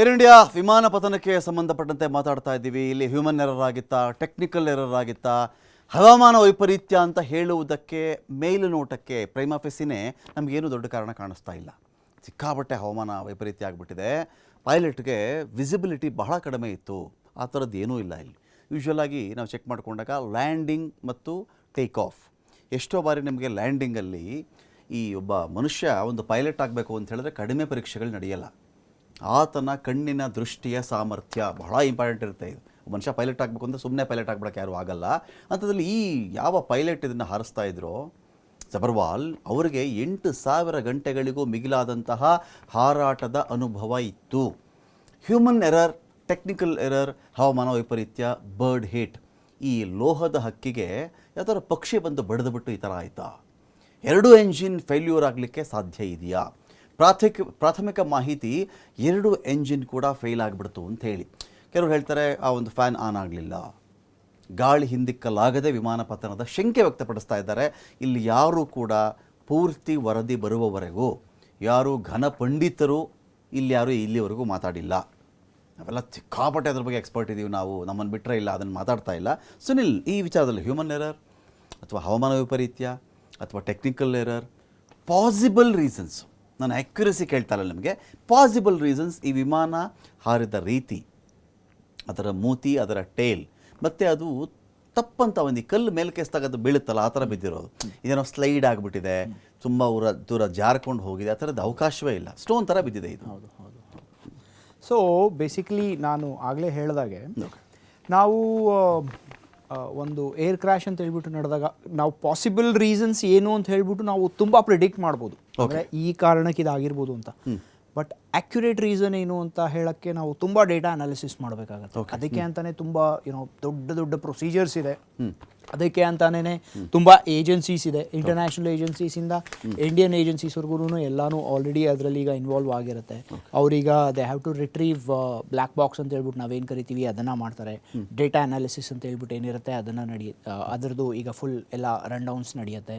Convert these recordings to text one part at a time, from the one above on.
Air India ವಿಮಾನ ಪತನಕ್ಕೆ ಸಂಬಂಧಪಟ್ಟಂತೆ ಮಾತಾಡ್ತಾ ಇದ್ದೀವಿ. ಇಲ್ಲಿ ಹ್ಯೂಮನ್ ಎರರ್ ಆಗಿತ್ತಾ ಟೆಕ್ನಿಕಲ್ ಎರರ್ ಆಗಿತ್ತಾ ಹವಾಮಾನ ವೈಪರೀತ್ಯ ಅಂತ ಹೇಳುವುದಕ್ಕೆ ಮೇಲು ನೋಟಕ್ಕೆ ಪ್ರೈಮಾಫೆಸಿನೇ ನಮಗೇನು ದೊಡ್ಡ ಕಾರಣ ಕಾಣಿಸ್ತಾ ಇಲ್ಲ. ಸಿಕ್ಕಾಪಟ್ಟೆ ಹವಾಮಾನ ವೈಪರೀತ್ಯ ಆಗಿಬಿಟ್ಟಿದೆ. ಪೈಲಟ್ಗೆ ವಿಸಿಬಿಲಿಟಿ ಬಹಳ ಕಡಿಮೆ ಇತ್ತು. ಆ ಥರದ್ದು ಏನೂ ಇಲ್ಲ ಇಲ್ಲಿ. ಯೂಶ್ವಲಾಗಿ ನಾವು ಚೆಕ್ ಮಾಡಿಕೊಂಡಾಗ ಲ್ಯಾಂಡಿಂಗ್ ಮತ್ತು ಟೇಕ್ ಆಫ್ ಎಷ್ಟೋ ಬಾರಿ ನಮಗೆ ಲ್ಯಾಂಡಿಂಗಲ್ಲಿ ಈ ಒಬ್ಬ ಮನುಷ್ಯ ಒಂದು ಪೈಲಟ್ ಆಗಬೇಕು ಅಂತ ಹೇಳಿದ್ರೆ ಕಡಿಮೆ ಪರೀಕ್ಷೆಗಳು ನಡೆಯಲ್ಲ. ಆತನ ಕಣ್ಣಿನ ದೃಷ್ಟಿಯ ಸಾಮರ್ಥ್ಯ ಬಹಳ ಇಂಪಾರ್ಟೆಂಟ್ ಇರುತ್ತೆ ಇದು. ಮನುಷ್ಯ ಪೈಲಟ್ ಆಗಬೇಕು ಅಂದರೆ ಸುಮ್ಮನೆ ಪೈಲಟ್ ಆಗ್ಬಿಡಕ್ಕೆ ಯಾರು ಆಗಲ್ಲ. ಅಂಥದ್ರಲ್ಲಿ ಈ ಯಾವ ಪೈಲಟ್ ಇದನ್ನು ಹಾರಿಸ್ತಾ ಇದ್ರೋ ಜಬರ್ವಾಲ್ ಅವರಿಗೆ ಎಂಟು ಸಾವಿರ ಗಂಟೆಗಳಿಗೂ ಮಿಗಿಲಾದಂತಹ ಹಾರಾಟದ ಅನುಭವ ಇತ್ತು. ಹ್ಯೂಮನ್ ಎರರ್ ಟೆಕ್ನಿಕಲ್ ಎರರ್ ಹವಾಮಾನ ವೈಪರೀತ್ಯ ಬರ್ಡ್ ಹಿಟ್ ಈ ಲೋಹದ ಹಕ್ಕಿಗೆ ಯಾವ್ದಾದ್ರು ಪಕ್ಷಿ ಬಂದು ಬಡಿದುಬಿಟ್ಟು ಈ ಥರ ಆಯಿತಾ? ಎರಡು ಎಂಜಿನ್ ಫೇಲ್ಯೂರ್ ಆಗಲಿಕ್ಕೆ ಸಾಧ್ಯ ಇದೆಯಾ? ಪ್ರಾಥಮಿಕ ಪ್ರಾಥಮಿಕ ಮಾಹಿತಿ ಎರಡು ಎಂಜಿನ್ ಕೂಡ ಫೇಲ್ ಆಗಿಬಿಡ್ತು ಅಂತ ಹೇಳಿ. ಕೆಲವರು ಹೇಳ್ತಾರೆ, ಆ ಒಂದು ಫ್ಯಾನ್ ಆನ್ ಆಗಲಿಲ್ಲ. ಗಾಳಿ ಹಿಂದಿಕ್ಕಲಾಗದೆ ವಿಮಾನ ಪತನದ ಶಂಕೆ ವ್ಯಕ್ತಪಡಿಸ್ತಾ ಇದ್ದಾರೆ. ಇಲ್ಲಿ ಯಾರೂ ಕೂಡ ಪೂರ್ತಿ ವರದಿ ಬರುವವರೆಗೂ, ಯಾರೂ ಘನ ಪಂಡಿತರು ಇಲ್ಲಿ ಯಾರೂ ಇಲ್ಲಿವರೆಗೂ ಮಾತಾಡಿಲ್ಲ. ನಾವೆಲ್ಲ ಸಿಕ್ಕಾಪಟ್ಟೆ ಅದ್ರ ಬಗ್ಗೆ ಎಕ್ಸ್ಪರ್ಟ್ ಇದ್ದೀವಿ ನಾವು. ನಮ್ಮನ್ನು ಬಿಟ್ಟರೆ ಇಲ್ಲ ಅದನ್ನು ಮಾತಾಡ್ತಾ ಇಲ್ಲ. ಸುನಿಲ್, ಈ ವಿಚಾರದಲ್ಲಿ ಹ್ಯೂಮನ್ ಎರರ್ ಅಥವಾ ಹವಾಮಾನ ವೈಪರೀತ್ಯ ಅಥವಾ ಟೆಕ್ನಿಕಲ್ ಎರರ್ ಪಾಸಿಬಲ್ ರೀಸನ್ಸ್ ನಾನು ಆ್ಯಕ್ಯುರಸಿ ಕೇಳ್ತಾ ಇಲ್ಲ ನಿಮಗೆ? ಪಾಸಿಬಲ್ ರೀಸನ್ಸ್ ಈ ವಿಮಾನ ಹಾರಿದ ರೀತಿ ಅದರ ಮೂತಿ ಅದರ ಟೇಲ್ ಮತ್ತು ಅದು ತಪ್ಪಂತ ಒಂದು ಈ ಕಲ್ಲು ಮೇಲಕ್ಕೆ ಎಸ್ದಾಗ ಅದು ಬೀಳುತ್ತಲ್ಲ ಆ ಥರ ಬಿದ್ದಿರೋದು. ಇದೇನೋ ಸ್ಲೈಡ್ ಆಗಿಬಿಟ್ಟಿದೆ ತುಂಬ ಊರ ದೂರ ಜಾರ್ಕೊಂಡು ಹೋಗಿದೆ ಆ ಥರದ್ದು ಅವಕಾಶವೇ ಇಲ್ಲ. ಸ್ಟೋನ್ ಥರ ಬಿದ್ದಿದೆ ಇದು. ಹೌದು ಹೌದು ಸೊ ಬೇಸಿಕಲಿ ನಾನು ಆಗಲೇ ಹೇಳಿದಾಗೆ ನಾವು ಒಂದು ಏರ್ ಕ್ರ್ಯಾಶ್ ಅಂತ ಹೇಳ್ಬಿಟ್ಟು ನಡೆದಾಗ ನಾವು ಪಾಸಿಬಲ್ ರೀಸನ್ಸ್ ಏನು ಅಂತ ಹೇಳ್ಬಿಟ್ಟು ನಾವು ತುಂಬ ಪ್ರಿಡಿಕ್ಟ್ ಮಾಡ್ಬೋದು. ಅಂದರೆ ಈ ಕಾರಣಕ್ಕೆ ಇದಾಗಿರ್ಬೋದು ಅಂತ. ಬಟ್ ಆಕ್ಯುರೇಟ್ ರೀಸನ್ ಏನು ಅಂತ ಹೇಳಕ್ಕೆ ನಾವು ತುಂಬ ಡೇಟಾ ಅನಾಲಿಸಿಸ್ ಮಾಡಬೇಕಾಗತ್ತೆ. ಅದಕ್ಕೆ ಅಂತಾನೆ ತುಂಬ ಏನೋ ದೊಡ್ಡ ದೊಡ್ಡ ಪ್ರೊಸೀಜರ್ಸ್ ಇದೆ. ಅದಕ್ಕೆ ಅಂತಾನೆ ತುಂಬ ಏಜೆನ್ಸೀಸ್ ಇದೆ. ಇಂಟರ್ನ್ಯಾಷನಲ್ ಏಜೆನ್ಸೀಸಿಂದ ಇಂಡಿಯನ್ ಏಜೆನ್ಸೀಸ್ವರೆಗೂ ಎಲ್ಲಾನು ಆಲ್ರೆಡಿ ಅದರಲ್ಲಿ ಈಗ ಇನ್ವಾಲ್ವ್ ಆಗಿರುತ್ತೆ. ಅವರೀಗ they have to retrieve black box ಅಂತ ಹೇಳ್ಬಿಟ್ಟು ನಾವೇನು ಕರಿತೀವಿ ಅದನ್ನು ಮಾಡ್ತಾರೆ. ಡೇಟಾ ಅನಾಲಿಸಿಸ್ ಅಂತ ಹೇಳ್ಬಿಟ್ಟು ಏನಿರುತ್ತೆ ಅದನ್ನು ನಡಿ ಅದರದ್ದು ಈಗ ಫುಲ್ ಎಲ್ಲ ರನ್ ಡೌನ್ಸ್ ನಡೆಯುತ್ತೆ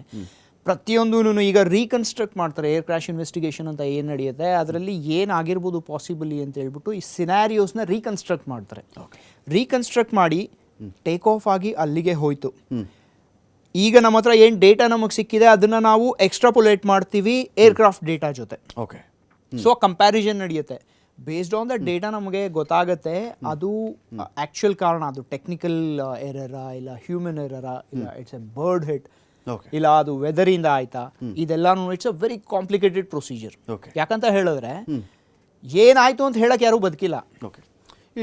ಪ್ರತಿಯೊಂದೂ ಈಗ ರೀಕನ್ಸ್ಟ್ರಕ್ಟ್ ಮಾಡ್ತಾರೆ ಏರ್ ಕ್ರ್ಯಾಶ್ ಇನ್ವೆಸ್ಟಿಗೇಷನ್ ಅಂತ ಏನು ನಡೆಯುತ್ತೆ ಅದರಲ್ಲಿ ಏನಾಗಿರ್ಬೋದು ಪಾಸಿಬಲಿ ಅಂತ ಹೇಳ್ಬಿಟ್ಟು ಈ ಸಿನಾರಿಯೋಸ್ನ ರೀಕನ್ಸ್ಟ್ರಕ್ಟ್ ಮಾಡ್ತಾರೆ. ರೀಕನ್ಸ್ಟ್ರಕ್ಟ್ ಮಾಡಿ ಟೇಕ್ ಆಫ್ ಆಗಿ ಅಲ್ಲಿಗೆ ಹೋಯಿತು. ಈಗ ನಮ್ಮ ಹತ್ರ ಏನು ಡೇಟಾ ನಮಗೆ ಸಿಕ್ಕಿದೆ ಅದನ್ನು ನಾವು ಎಕ್ಸ್ಟ್ರಾಪುಲೇಟ್ ಮಾಡ್ತೀವಿ ಏರ್ಕ್ರಾಫ್ಟ್ ಡೇಟಾ ಜೊತೆ. ಓಕೆ ಸೊ ಕಂಪ್ಯಾರಿಸನ್ ನಡೆಯುತ್ತೆ. ಬೇಸ್ಡ್ ಆನ್ ದ ಡೇಟಾ ನಮಗೆ ಗೊತ್ತಾಗುತ್ತೆ ಅದು ಆ್ಯಕ್ಚುಯಲ್ ಕಾರಣ ಅದು ಟೆಕ್ನಿಕಲ್ ಎರರ ಇಲ್ಲ ಹ್ಯೂಮನ್ ಎರರ ಇಲ್ಲ ಇಟ್ಸ್ ಎ ಬರ್ಡ್ ಹಿಟ್ ಇಲ್ಲ ಅದು ವೆದರಿಂದ ಆಯ್ತಾ? ಇದೆಲ್ಲಾನು it's a very complicated procedure. ಯಾಕಂತ ಹೇಳಿದ್ರೆ ಏನಾಯ್ತು ಅಂತ ಹೇಳಕ್ಕೆ ಯಾರೂ ಬದುಕಿಲ್ಲ. ಓಕೆ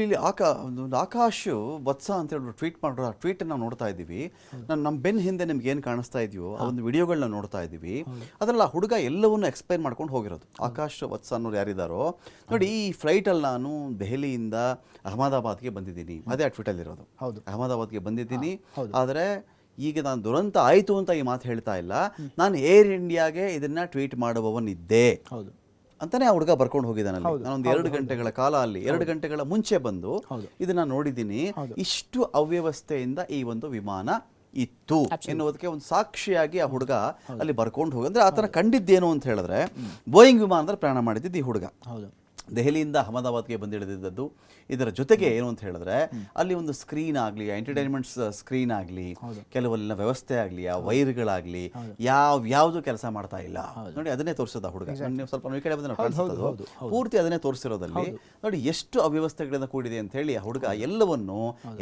ಇಲ್ಲಿ ಆಕಾ ಒಂದು ಆಕಾಶ್ ವತ್ಸ ಅಂತ ಹೇಳ್ಬಿಟ್ಟು ಟ್ವೀಟ್ ಮಾಡೋ ಟ್ವೀಟ್ ನಾವು ನೋಡ್ತಾ ಇದ್ದೀವಿ. ನಾನು ನಮ್ಮ ಬೆನ್ ಹಿಂದೆ ನಿಮ್ಗೆ ಏನು ಕಾಣಿಸ್ತಾ ಇದೆಯೋ ಆ ಒಂದು ವಿಡಿಯೋಗಳನ್ನ ನೋಡ್ತಾ ಇದ್ದೀವಿ. ಅದರಲ್ಲಿ ಆ ಹುಡುಗ ಎಲ್ಲವನ್ನೂ ಎಕ್ಸ್ಪ್ಲೈನ್ ಮಾಡ್ಕೊಂಡು ಹೋಗಿರೋದು. ಆಕಾಶ್ ವತ್ಸ ಅನ್ನೋರು ಯಾರಿದ್ದಾರೋ ನೋಡಿ ಈ ಫ್ಲೈಟಲ್ಲಿ ನಾನು ದೆಹಲಿಯಿಂದ ಅಹಮದಾಬಾದ್ಗೆ ಬಂದಿದ್ದೀನಿ. ಅದೇ ಆ ಟ್ವೀಟಲ್ಲಿರೋದು ಹೌದು. ಅಹಮದಾಬಾದ್ಗೆ ಬಂದಿದ್ದೀನಿ. ಆದರೆ ಈಗ ನಾನು ದುರಂತ ಆಯಿತು ಅಂತ ಈ ಮಾತು ಹೇಳ್ತಾ ಇಲ್ಲ. ನಾನು ಏರ್ ಇಂಡಿಯಾಗೆ ಇದನ್ನ ಟ್ವೀಟ್ ಮಾಡುವವನಿದ್ದೆ ಹೌದು. ಅಂತಾನೆ ಆ ಹುಡುಗ ಬರ್ಕೊಂಡು ಹೋಗಿದ್ದಾನಲ್ಲಿ. ನಾನೊಂದು ಎರಡು ಗಂಟೆಗಳ ಕಾಲ ಅಲ್ಲಿ ಎರಡು ಗಂಟೆಗಳ ಮುಂಚೆ ಬಂದು ಇದನ್ನ ನೋಡಿದ್ದೀನಿ. ಇಷ್ಟು ಅವ್ಯವಸ್ಥೆಯಿಂದ ಈ ಒಂದು ವಿಮಾನ ಇತ್ತು ಎನ್ನುವುದಕ್ಕೆ ಒಂದು ಸಾಕ್ಷಿಯಾಗಿ ಆ ಹುಡುಗ ಅಲ್ಲಿ ಬರ್ಕೊಂಡು ಹೋಗಿ ಅಂದ್ರೆ ಆತನ ಕಂಡಿದ್ದೇನು ಅಂತ ಹೇಳಿದ್ರೆ ಬೋಯಿಂಗ್ ವಿಮಾನದಲ್ಲಿ ಪ್ರಯಾಣ ಮಾಡಿದ್ದು ಈ ಹುಡುಗ. ಹೌದು. ದೆಹಲಿಯಿಂದ ಅಹಮದಾಬಾದ್ಗೆ ಬಂದಿಳಿದಿದ್ದದ್ದು. ಇದರ ಜೊತೆಗೆ ಏನು ಅಂತ ಹೇಳಿದ್ರೆ ಅಲ್ಲಿ ಒಂದು ಸ್ಕ್ರೀನ್ ಆಗಲಿ ಎಂಟರ್ಟೈನ್ಮೆಂಟ್ಸ್ ಸ್ಕ್ರೀನ್ ಆಗಲಿ ಕೆಲವಲ್ಲಿನ ವ್ಯವಸ್ಥೆ ಆಗಲಿ ಆ ವೈರ್ಗಳಾಗಲಿ ಯಾವ ಯಾವುದು ಕೆಲಸ ಮಾಡ್ತಾ ಇಲ್ಲ. ನೋಡಿ ಅದನ್ನೇ ತೋರಿಸೋದ ಹುಡುಗ. ನೀವು ಸ್ವಲ್ಪ ಈ ಕಡೆ ಬಂದ್ರೆ ಪೂರ್ತಿ ಅದನ್ನೇ ತೋರಿಸಿರೋದಲ್ಲಿ ನೋಡಿ ಎಷ್ಟು ಅವ್ಯವಸ್ಥೆಗಳಿಂದ ಕೂಡಿದೆ ಅಂತ ಹೇಳಿ ಆ ಹುಡುಗ ಎಲ್ಲವನ್ನು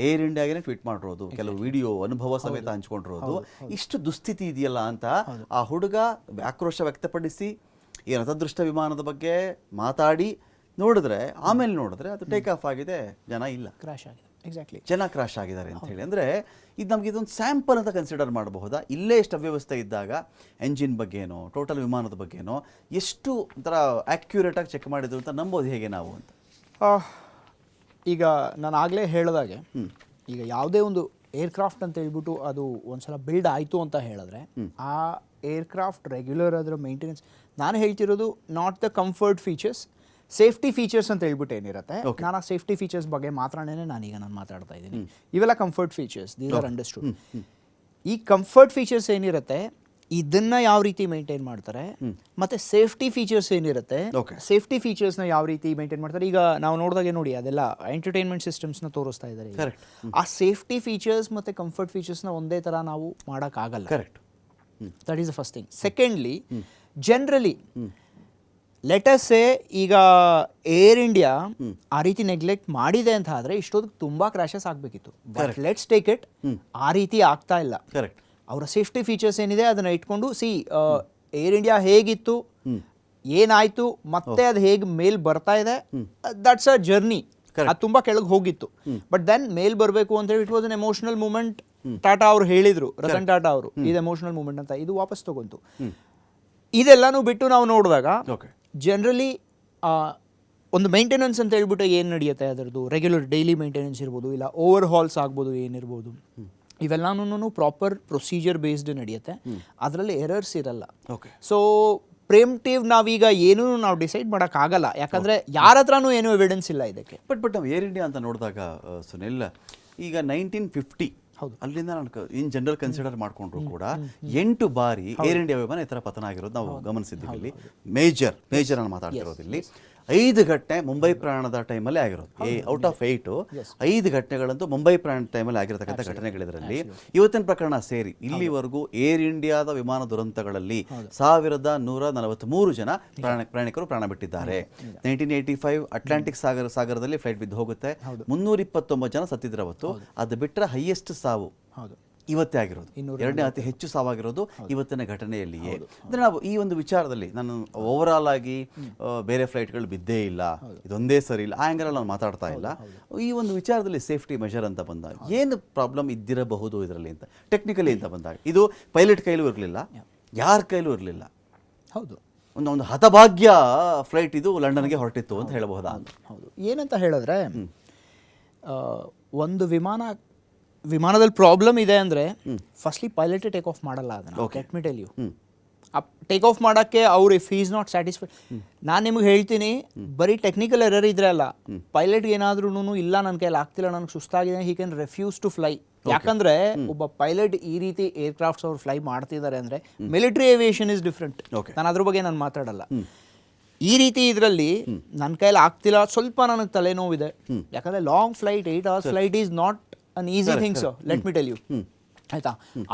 ಏರ್ ಇಂಡಿಯಾಗೆ ಟ್ವೀಟ್ ಮಾಡಿರೋದು. ಕೆಲವು ವಿಡಿಯೋ ಅನುಭವ ಸಮೇತ ಹಂಚ್ಕೊಂಡಿರೋದು. ಇಷ್ಟು ದುಸ್ಥಿತಿ ಇದೆಯಲ್ಲ ಅಂತ ಆ ಹುಡುಗ ಆಕ್ರೋಶ ವ್ಯಕ್ತಪಡಿಸಿ ಈ ರಥದೃಷ್ಟ ವಿಮಾನದ ಬಗ್ಗೆ ಮಾತಾಡಿ ನೋಡಿದ್ರೆ ಆಮೇಲೆ ನೋಡಿದ್ರೆ ಅದು ಟೇಕ್ ಆಫ್ ಆಗಿದೆ ಜನ ಇಲ್ಲ. ಕ್ರಾಶ್ ಆಗಿದೆ. ಎಕ್ಸಾಕ್ಟ್ಲಿ ಜನ ಕ್ರಾಶ್ ಆಗಿದ್ದಾರೆ ಅಂತ ಹೇಳಿ. ಅಂದರೆ ಇದು ನಮಗೆ ಇದೊಂದು ಸ್ಯಾಂಪಲ್ ಅಂತ ಕನ್ಸಿಡರ್ ಮಾಡಬಹುದಾ? ಇಲ್ಲೇ ಎಷ್ಟು ಅವ್ಯವಸ್ಥೆ ಇದ್ದಾಗ ಎಂಜಿನ್ ಬಗ್ಗೆನೋ ಟೋಟಲ್ ವಿಮಾನದ ಬಗ್ಗೆನೋ ಎಷ್ಟು ಒಂಥರ ಆ್ಯಕ್ಯುರೇಟಾಗಿ ಚೆಕ್ ಮಾಡಿದ್ರು ಅಂತ ನಂಬೋದು ಹೇಗೆ ನಾವು ಅಂತ? ಈಗ ನಾನು ಆಗಲೇ ಹೇಳಿದಾಗೆ ಈಗ ಯಾವುದೇ ಒಂದು ಏರ್ಕ್ರಾಫ್ಟ್ ಅಂತ ಹೇಳ್ಬಿಟ್ಟು ಅದು ಒಂದ್ಸಲ ಬಿಲ್ಡ್ ಆಯಿತು ಅಂತ ಹೇಳಿದ್ರೆ ಆ ಏರ್ಕ್ರಾಫ್ಟ್ ರೆಗ್ಯುಲರ್ ಅದರ ಮೇಂಟೆನೆನ್ಸ್ ನಾನು ಹೇಳ್ತಿರೋದು not the comfort features safety features ಅಂತ ಹೇಳ್ಬಿಟ್ಟು ಏನಿರುತ್ತೆ ನಾನು ಆ ಸೇಫ್ಟಿ ಫೀಚರ್ಸ್ ಬಗ್ಗೆ ಮಾತ್ರನೇ ನಾನೀಗ ನಾನು ಮಾತಾಡ್ತಾ ಇದ್ದೀನಿ. ಇವೆಲ್ಲ comfort features these are understood ಈ ಕಂಫರ್ಟ್ ಫೀಚರ್ಸ್ ಏನಿರುತ್ತೆ ಇದನ್ನ ಯಾವ ರೀತಿ ಮೇಂಟೈನ್ ಮಾಡ್ತಾರೆ ಮತ್ತೆ ಸೇಫ್ಟಿ ಫೀಚರ್ಸ್ ಏನಿರುತ್ತೆ ಸೇಫ್ಟಿ ಫೀಚರ್ಸ್ನ ಯಾವ ರೀತಿ ಮೇಂಟೈನ್ ಮಾಡ್ತಾರೆ ಈಗ ನಾವು ನೋಡಿದಾಗೆ ನೋಡಿ ಅದೆಲ್ಲ ಎಂಟರ್ಟೈನ್ಮೆಂಟ್ ಸಿಸ್ಟಮ್ಸ್ನ ತೋರಿಸ್ತಾ ಇದ್ದಾರೆ ಈಗ. ಆ ಸೇಫ್ಟಿ ಫೀಚರ್ಸ್ ಮತ್ತೆ ಕಂಫರ್ಟ್ ಫೀಚರ್ಸ್ನ ಒಂದೇ ತರ ನಾವು ಮಾಡೋಕ್ಕಾಗಲ್ಲ. Correct that is the first thing secondly generally let's say ಈಗ ಏರ್ ಇಂಡಿಯಾ ಆ ರೀತಿ ನೆಗ್ಲೆಕ್ಟ್ ಮಾಡಿದೆ ಅಂತ ಆದ್ರೆ ಇಷ್ಟೊತ್ತಿಗೆ ತುಂಬಾ ಕ್ರಾಶಸ್ ಆಗಬೇಕಿತ್ತು. ಬಟ್ ಲೆಟ್ಸ್ ಟೇಕ್ ಇಟ್ ಆ ರೀತಿ ಆಗ್ತಾ ಇಲ್ಲ. ಕರೆಕ್ಟ್ ಅವರ ಸೇಫ್ಟಿ ಫೀಚರ್ಸ್ ಏನಿದೆ ಅದನ್ನ ಇಟ್ಕೊಂಡು ಸಿ ಏರ್ ಇಂಡಿಯಾ ಹೇಗಿತ್ತು? ಏನಾಯ್ತು? ಮತ್ತೆ ಅದು ಹೇಗೆ ಮೇಲ್ ಬರ್ತಾ ಇದೆ? ದಟ್ಸ್ ಅ ಜರ್ನಿ ಅದು ತುಂಬಾ ಕೆಳಗೆ ಹೋಗಿತ್ತು. ಬಟ್ ದೆನ್ ಮೇಲ್ ಬರಬೇಕು ಅಂತ ಹೇಳಿ it was an emotional moment Tata ಅವರು ಹೇಳಿದ್ರು ರತನ್ ಟಾಟಾ ಅವರು ಇದು ಎಮೋಷನಲ್ ಮೂಮೆಂಟ್ ಅಂತ ಇದು ವಾಪಸ್ ತಗೊಂತು. ಇದೆಲ್ಲಾನು ಬಿಟ್ಟು ನಾವು ನೋಡಿದಾಗ ಓಕೆ ಜನರಲಿ ಒಂದು ಮೇಂಟೆನೆನ್ಸ್ ಅಂತ ಹೇಳ್ಬಿಟ್ಟು ಏನು ನಡೆಯುತ್ತೆ ಅದರದ್ದು? ರೆಗ್ಯುಲರ್ ಡೈಲಿ ಮೇಂಟೆನೆನ್ಸ್ ಇರ್ಬೋದು ಇಲ್ಲ ಓವರ್ ಹಾಲ್ಸ್ ಆಗ್ಬೋದು ಏನಿರ್ಬೋದು. ಇವೆಲ್ಲನೂ ಪ್ರಾಪರ್ ಪ್ರೊಸೀಜರ್ ಬೇಸ್ಡ್ ನಡೆಯುತ್ತೆ. ಅದರಲ್ಲಿ ಎರರ್ಸ್ ಇರಲ್ಲ. ಓಕೆ ಸೊ ಪ್ರೇಮ್ಟಿವ್ ನಾವೀಗ ಏನೂ ನಾವು ಡಿಸೈಡ್ ಮಾಡೋಕ್ಕಾಗಲ್ಲ. ಯಾಕಂದರೆ ಯಾರ ಹತ್ರನೂ ಏನೂ ಎವಿಡೆನ್ಸ್ ಇಲ್ಲ ಇದಕ್ಕೆ. ಬಟ್ ಬಟ್ ನಾವು ಏರ್ ಇಂಡಿಯಾ ಅಂತ ನೋಡಿದಾಗ ಸುನಿಲ್ ಈಗ ನೈನ್ಟೀನ್ ಫಿಫ್ಟಿ. ಅಲ್ಲಿಂದ ನಾನು ಇನ್ ಜನರಲ್ ಕನ್ಸಿಡರ್ ಮಾಡಿಕೊಂಡ್ರು ಕೂಡ ಎಂಟು ಬಾರಿ ಏರ್ ಇಂಡಿಯಾ ವಿಮಾನ ಈ ಥರ ಪತನ ಆಗಿರೋದು ನಾವು ಗಮನಿಸಿದ್ದೀವಿ ಇಲ್ಲಿ. ಮೇಜರ್ ಮೇಜರ್ ಅನ್ನು ಮಾತಾಡ್ತಿರೋದು ಇಲ್ಲಿ. ಐದು ಘಟನೆ ಮುಂಬೈ ಪ್ರಯಾಣದ ಟೈಮಲ್ಲಿ ಆಗಿರೋದು. ಏ ಔಟ್ ಆಫ್ ಏಯ್ಟು ಐದು ಘಟನೆಗಳಂತೂ ಮುಂಬೈ ಪ್ರಯಾಣ ಟೈಮಲ್ಲಿ ಆಗಿರತಕ್ಕಂಥ ಘಟನೆಗಳಿದರಲ್ಲಿ. ಇವತ್ತಿನ ಪ್ರಕರಣ ಸೇರಿ ಇಲ್ಲಿವರೆಗೂ ಏರ್ ಇಂಡಿಯಾದ ವಿಮಾನ ದುರಂತಗಳಲ್ಲಿ ಸಾವಿರದ ನೂರ ನಲವತ್ತ್ಮೂರು ಜನ ಪ್ರಯಾಣ ಪ್ರಯಾಣಿಕರು ಪ್ರಾಣ ಬಿಟ್ಟಿದ್ದಾರೆ. ನೈನ್ಟೀನ್ ಏಯ್ಟಿ ಫೈವ್ ಅಟ್ಲಾಂಟಿಕ್ ಸಾಗರ ಸಾಗರದಲ್ಲಿ ಫ್ಲೈಟ್ ಬಿದ್ದು ಹೋಗುತ್ತೆ. ಮುನ್ನೂರ ಇಪ್ಪತ್ತೊಂಬತ್ತು ಜನ ಸತ್ತಿದ್ರವತ್ತು ಅದು ಬಿಟ್ಟರೆ ಹೈಯೆಸ್ಟ್ ಸಾವು. ಇವತ್ತೇ ಆಗಿರೋದು. ಎರಡನೇ ಅತಿ ಹೆಚ್ಚು ಸಾವಾಗಿರೋದು ಇವತ್ತಿನ ಘಟನೆಯಲ್ಲಿಯೇ. ಅಂದರೆ ನಾವು ಈ ಒಂದು ವಿಚಾರದಲ್ಲಿ ನಾನು ಓವರ್ ಆಲ್ ಆಗಿ ಬೇರೆ ಫ್ಲೈಟ್ಗಳು ಬಿದ್ದೇ ಇಲ್ಲ. ಇದೊಂದೇ ಸರಿ ಇಲ್ಲ. ಆ ಆ್ಯಂಗಲ್ ನಾನು ಮಾತಾಡ್ತಾ ಇಲ್ಲ. ಈ ಒಂದು ವಿಚಾರದಲ್ಲಿ ಸೇಫ್ಟಿ ಮೆಷರ್ ಅಂತ ಬಂದಾಗ ಏನು ಪ್ರಾಬ್ಲಮ್ ಇದ್ದಿರಬಹುದು ಇದರಲ್ಲಿ ಅಂತ? ಟೆಕ್ನಿಕಲಿ ಅಂತ ಬಂದಾಗ ಇದು ಪೈಲಟ್ ಕೈಲೂ ಇರಲಿಲ್ಲ. ಯಾರ ಕೈಲೂ ಇರಲಿಲ್ಲ. ಹೌದು. ಒಂದು ಒಂದು ಹತಭಾಗ್ಯ ಫ್ಲೈಟ್ ಇದು ಲಂಡನ್ಗೆ ಹೊರಟಿತ್ತು ಅಂತ ಹೇಳಬಹುದಾ? ಹೌದು. ಏನಂತ ಹೇಳಿದ್ರೆ ಒಂದು ವಿಮಾನ ವಿಮಾನದಲ್ಲಿ ಪ್ರಾಬ್ಲಮ್ ಇದೆ ಅಂದರೆ ಫಸ್ಟ್ಲಿ ಪೈಲಟ್ ಟೇಕ್ ಆಫ್ ಮಾಡಲ್ಲ ಅದನ್ನು let me tell you take off ಮಾಡೋಕ್ಕೆ ಅವ್ರು ಇಫ್ ಈಸ್ ನಾಟ್ ಸ್ಯಾಟಿಸ್ಫೈ ನಾನು ನಿಮಗೆ ಹೇಳ್ತೀನಿ ಬರೀ ಟೆಕ್ನಿಕಲ್ ಎರರ್ ಇದ್ರೆ ಅಲ್ಲ ಪೈಲಟ್ಗೆ ಏನಾದ್ರೂ ಇಲ್ಲ ನನ್ನ ಕೈಯಲ್ಲಿ ಆಗ್ತಿಲ್ಲ ನನಗೆ ಸುಸ್ತಾಗಿದೆ he can refuse to fly ಯಾಕಂದ್ರೆ ಒಬ್ಬ ಪೈಲಟ್ ಈ ರೀತಿ ಏರ್ಕ್ರಾಫ್ಟ್ಸ್ ಅವ್ರು ಫ್ಲೈ ಮಾಡ್ತಿದ್ದಾರೆ ಅಂದ್ರೆ ಮಿಲಿಟರಿ ಏವಿಯೇಷನ್ ಇಸ್ ಡಿಫ್ರೆಂಟ್. ನಾನು ಅದ್ರ ಬಗ್ಗೆ ನಾನು ಮಾತಾಡಲ್ಲ. ಈ ರೀತಿ ಇದರಲ್ಲಿ ನನ್ನ ಕೈಲಿ ಆಗ್ತಿಲ್ಲ ಸ್ವಲ್ಪ ನನಗೆ ತಲೆನೋವಿದೆ. ಯಾಕಂದ್ರೆ long flight eight hours flight is not an easy things let me tell you ಆಯ್ತಾ?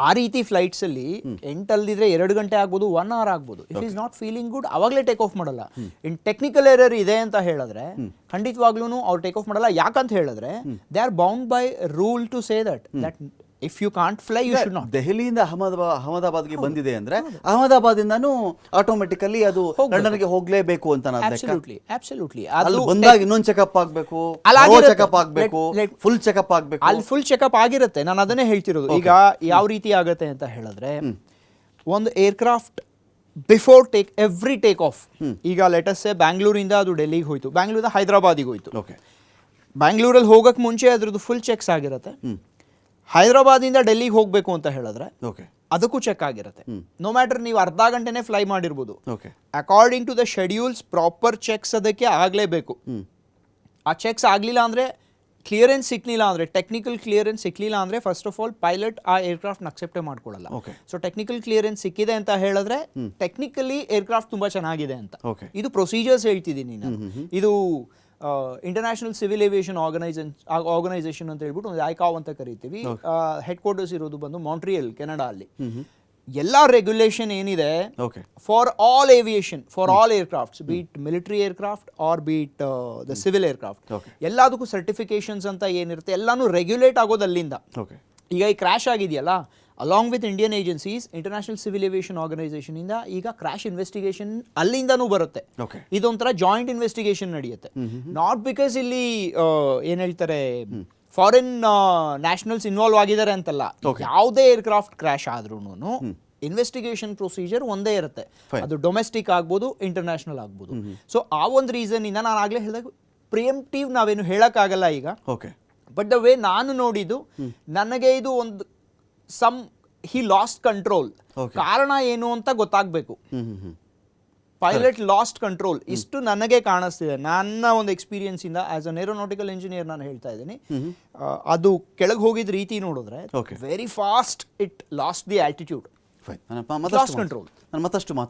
ಆ ರೀತಿ ಫ್ಲೈಟ್ಸ್ ಅಲ್ಲಿ ಎಂಟಲ್ದಿದ್ರೆ ಎರಡು ಗಂಟೆ ಆಗ್ಬೋದು ಒನ್ ಅವರ್ ಆಗ್ಬೋದು. It is not feeling good ಅವಾಗಲೇ ಟೇಕ್ ಆಫ್ ಮಾಡಲ್ಲ. ಇನ್ ಟೆಕ್ನಿಕಲ್ ಎರರ್ ಇದೆ ಅಂತ ಹೇಳಿದ್ರೆ ಖಂಡಿತವಾಗ್ಲೂ ಅವ್ರು ಟೇಕ್ ಆಫ್ ಮಾಡಲ್ಲ. ಯಾಕಂತ ಹೇಳಿದ್ರೆ they are bound by rule to say that that if you can't fly you should not ದೆಹಲಿಯಿಂದ ಅಹಮದಾಬಾದ್ ಅಹಮದಾಬಾದ್ಗೆ ಬಂದಿದೆ ಅಂದ್ರೆ ಅಹಮದಾಬಾದಿಂದಾನು ಆಟೋಮೆಟಿಕಲಿ ಅದು ಲಂಡನ್ಗೆ ಹೋಗ್ಲೇಬೇಕು ಅಂತ. ಅಬ್ಸಲ್ಯೂಟ್ಲಿ ಅಬ್ಸಲ್ಯೂಟ್ಲಿ ಅದು ಬಂದಾಗ ಇನ್ನೊಂದು ಚೆಕಪ್ ಆಗಬೇಕು. ಚೆಕಪ್ ಆಗ್ಬೇಕು ಫುಲ್ ಚೆಕಪ್ ಆಗಬೇಕು. ಅಲ್ಲಿ ಫುಲ್ ಚೆಕಪ್ ಆಗಿರುತ್ತೆ. ನಾನು ಅದನ್ನೇ ಹೇಳ್ತಿರೋದು. ಈಗ ಯಾವ ರೀತಿ ಆಗುತ್ತೆ ಅಂತ ಹೇಳಿದ್ರೆ ಒಂದು aircraft before take every take off ಈಗ ಲೆಟಸ್ಸೆ ಬ್ಯಾಂಗ್ಳೂರಿಂದ ಅದು ಡೆಲ್ಲಿಗೆ ಹೋಯ್ತು. ಬ್ಯಾಂಗ್ಳೂರಿಂದ ಹೈದರಾಬಾದಿಗೆ ಹೋಯ್ತು. ಓಕೆ ಬ್ಯಾಂಗ್ಳೂರಲ್ಲಿ ಹೋಗಕ್ಕೆ ಮುಂಚೆ ಅದ್ರದ್ದು ಫುಲ್ ಚೆಕ್ಸ್ ಆಗಿರುತ್ತೆ. ಹೈದರಾಬಾದಿಂದ ಡೆಲ್ಲಿಗೆ ಹೋಗಬೇಕು ಅಂತ ಹೇಳಿದ್ರೆ ಓಕೆ ಅದಕ್ಕೂ ಚೆಕ್ ಆಗಿರುತ್ತೆ. ನೋ ಮ್ಯಾಟರ್ ನೀವು ಅರ್ಧ ಗಂಟೆನೇ ಫ್ಲೈ ಮಾಡಿರ್ಬೋದು. Okay according to the schedules proper checks ಅದಕ್ಕೆ ಆಗಲೇಬೇಕು. ಆ ಚೆಕ್ಸ್ ಆಗಲಿಲ್ಲ ಅಂದರೆ ಕ್ಲಿಯರೆನ್ಸ್ ಸಿಕ್ಲಿಲ್ಲ ಅಂದರೆ ಟೆಕ್ನಿಕಲ್ ಕ್ಲಿಯರೆನ್ಸ್ ಸಿಕ್ಕಲಿಲ್ಲ ಅಂದರೆ ಫಸ್ಟ್ ಆಫ್ ಆಲ್ ಪೈಲಟ್ ಆ ಏರ್ಕ್ರಾಫ್ಟ್ನ ಅಕ್ಸೆಪ್ಟೇ ಮಾಡ್ಕೊಳ್ಳಲ್ಲ. ಓಕೆ ಸೊ ಟೆಕ್ನಿಕಲ್ ಕ್ಲಿಯರೆನ್ಸ್ ಸಿಕ್ಕಿದೆ ಅಂತ ಹೇಳಿದ್ರೆ ಟೆಕ್ನಿಕಲಿ ಏರ್ಕ್ರಾಫ್ಟ್ ತುಂಬ ಚೆನ್ನಾಗಿದೆ ಅಂತ. ಇದು ಪ್ರೊಸೀಜರ್ಸ್ ಹೇಳ್ತಿದ್ದೀನಿ ನಾನು. ಇದು international civil aviation organisation organisation ಅಂತ ಹೇಳ್ಬಿಟ್ಟು ಒಂದು ಐಕಾವ್ ಅಂತ ಕರಿತೀವಿ. ಹೆಡ್ ಕ್ವಾರ್ಟರ್ಸ್ ಇರೋದು ಬಂದು ಮಾಂಟ್ರಿಯಲ್ ಕೆನಡಾ ಅಲ್ಲಿ ಎಲ್ಲ ರೆಗ್ಯುಲೇಷನ್ ಏನಿದೆ okay for all aviation for all aircrafts be it military aircraft or be it the civil aircraft craft ಎಲ್ಲದಕ್ಕೂ ಸರ್ಟಿಫಿಕೇಶನ್ಸ್ ಅಂತ ಏನಿರುತ್ತೆ ಎಲ್ಲಾನು ರೆಗ್ಯುಲೇಟ್ ಆಗೋದು ಅಲ್ಲಿಂದ ಓಕೆ ಈಗ ಈ ಕ್ರ್ಯಾಶ್ ಆಗಿದೆಯಲ್ಲ along with Indian agencies international civil aviation organisation ಇಂದ ಈಗ ಕ್ರ್ಯಾಶ್ ಇನ್ವೆಸ್ಟಿಗೇಷನ್ ಅಲ್ಲಿಂದನೂ ಬರುತ್ತೆ. ಇದೊಂಥರ ಜಾಯಿಂಟ್ ಇನ್ವೆಸ್ಟಿಗೇಷನ್ ನಡೆಯುತ್ತೆ. ನಾಟ್ ಬಿಕಾಸ್ ಇಲ್ಲಿ ಏನು ಹೇಳ್ತಾರೆ ಫಾರಿನ್ ನ್ಯಾಷನಲ್ಸ್ ಇನ್ವಾಲ್ವ್ ಆಗಿದ್ದಾರೆ ಅಂತಲ್ಲ. ಯಾವುದೇ ಏರ್ಕ್ರಾಫ್ಟ್ ಕ್ರ್ಯಾಶ್ ಆದ್ರೂ ಇನ್ವೆಸ್ಟಿಗೇಷನ್ ಪ್ರೊಸೀಜರ್ ಒಂದೇ ಇರುತ್ತೆ. ಅದು ಡೊಮೆಸ್ಟಿಕ್ ಆಗ್ಬೋದು ಇಂಟರ್ನ್ಯಾಷನಲ್ ಆಗ್ಬೋದು. ಸೊ ಆ ಒಂದು ರೀಸನ್ ಇಂದ ನಾನು ಆಗ್ಲೇ ಹೇಳಿದಾಗ ಪ್ರಿಯಂಟಿವ್ ನಾವೇನು ಹೇಳಕ್ಕಾಗಲ್ಲ ಈಗ. ಓಕೆ ಬಟ್ ದ ವೇ ನಾನು ನೋಡಿದ್ದು ನನಗೆ ಇದು ಒಂದು ಸಮ್ ಹಿ ಲಾಸ್ಟ್ ಕಂಟ್ರೋಲ್ ಕಾರಣ ಏನು ಅಂತ ಗೊತ್ತಾಗಬೇಕು. ಪೈಲಟ್ ಲಾಸ್ಟ್ ಕಂಟ್ರೋಲ್ ಇಷ್ಟು ನನಗೆ ಕಾಣಿಸ್ತಿದೆ. ನನ್ನ ಒಂದು ಎಕ್ಸ್ಪೀರಿಯನ್ಸ್ ಇಂದ ಆಸ್ ಅನ್ ಏರೋನಾಟಿಕಲ್ ಇಂಜಿನಿಯರ್ ನಾನು ಹೇಳ್ತಾ ಇದ್ದೀನಿ. ಅದು ಕೆಳಗೆ ಹೋಗಿದ ರೀತಿ ನೋಡಿದ್ರೆ very fast it lost the ಮತ್ತಷ್ಟು control. ನಾನು ಮತ್ತಷ್ಟು